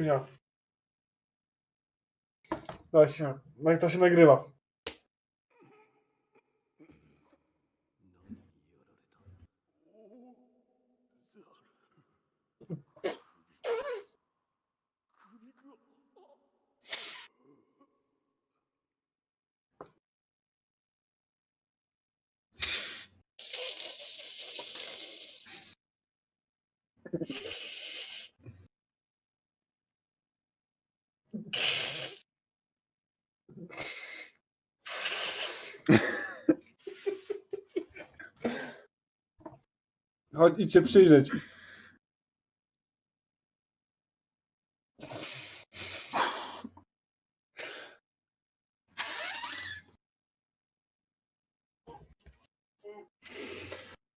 Ja. Właśnie, no i to się nagrywa. Chodź, idźcie przyjrzeć.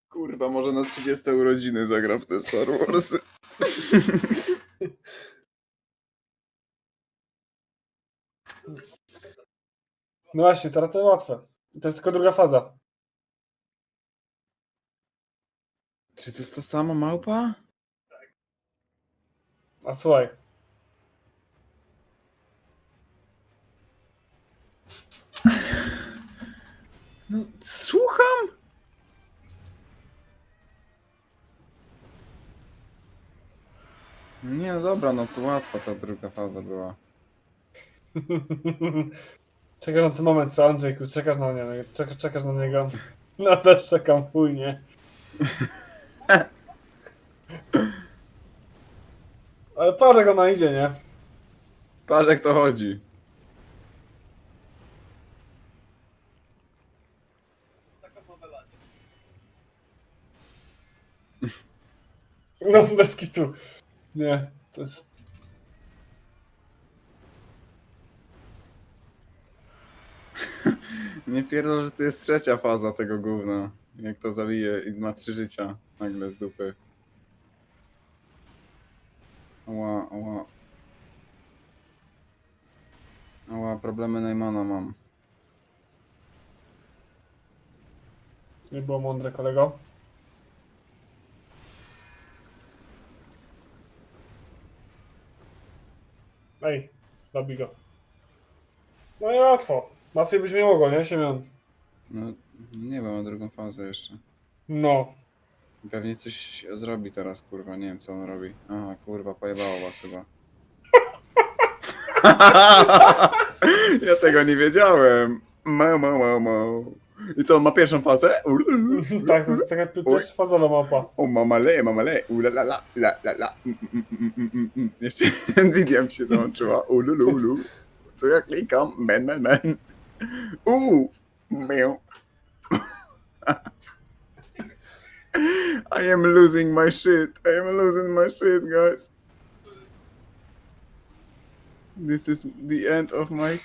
Kurwa, może na 30 urodziny zagram w te Star Warsy. No właśnie, teraz to łatwe. To jest tylko druga faza. Czy to jest ta sama małpa? A słuchaj. No, słucham? Nie, no dobra, no to łatwa ta druga faza była. czekasz na ten moment, co Andrzejku? Czekasz na niego. Czekasz, czekasz na niego. No też czekam, chujnie. Ale patrz jak ona idzie, nie? Patrz jak to chodzi. No bez kitu. Nie, to jest... Nie pierdol, że to jest trzecia faza tego gówna. Jak to zabije i ma trzy życia nagle z dupy. Ała, ała. Ała, problemy Neymana mam. Nie było mądre, kolego. Ej, zabij go. No i łatwo. Łatwiej być nie mogło, nie, Siemion? No, nie wiem, ma drugą fazę jeszcze. No. Pewnie coś zrobi teraz, kurwa, nie wiem co on robi. Aha, kurwa, pojebało was chyba. ja tego nie wiedziałem. Mau, mau, mau, mau. I co, on ma pierwszą fazę? tak, to jest taka pi- pierwsza fazowa mapa. O, mamale, mamale, ula la la, la la la. Mm, mm, mm, mm, mm, mm. Jeszcze Nvidia mi się załączyła. Ulu. Co ja klikam? Men, men, men. Uuu, miau. I am losing my shit. I am losing my shit, guys. This is the end of my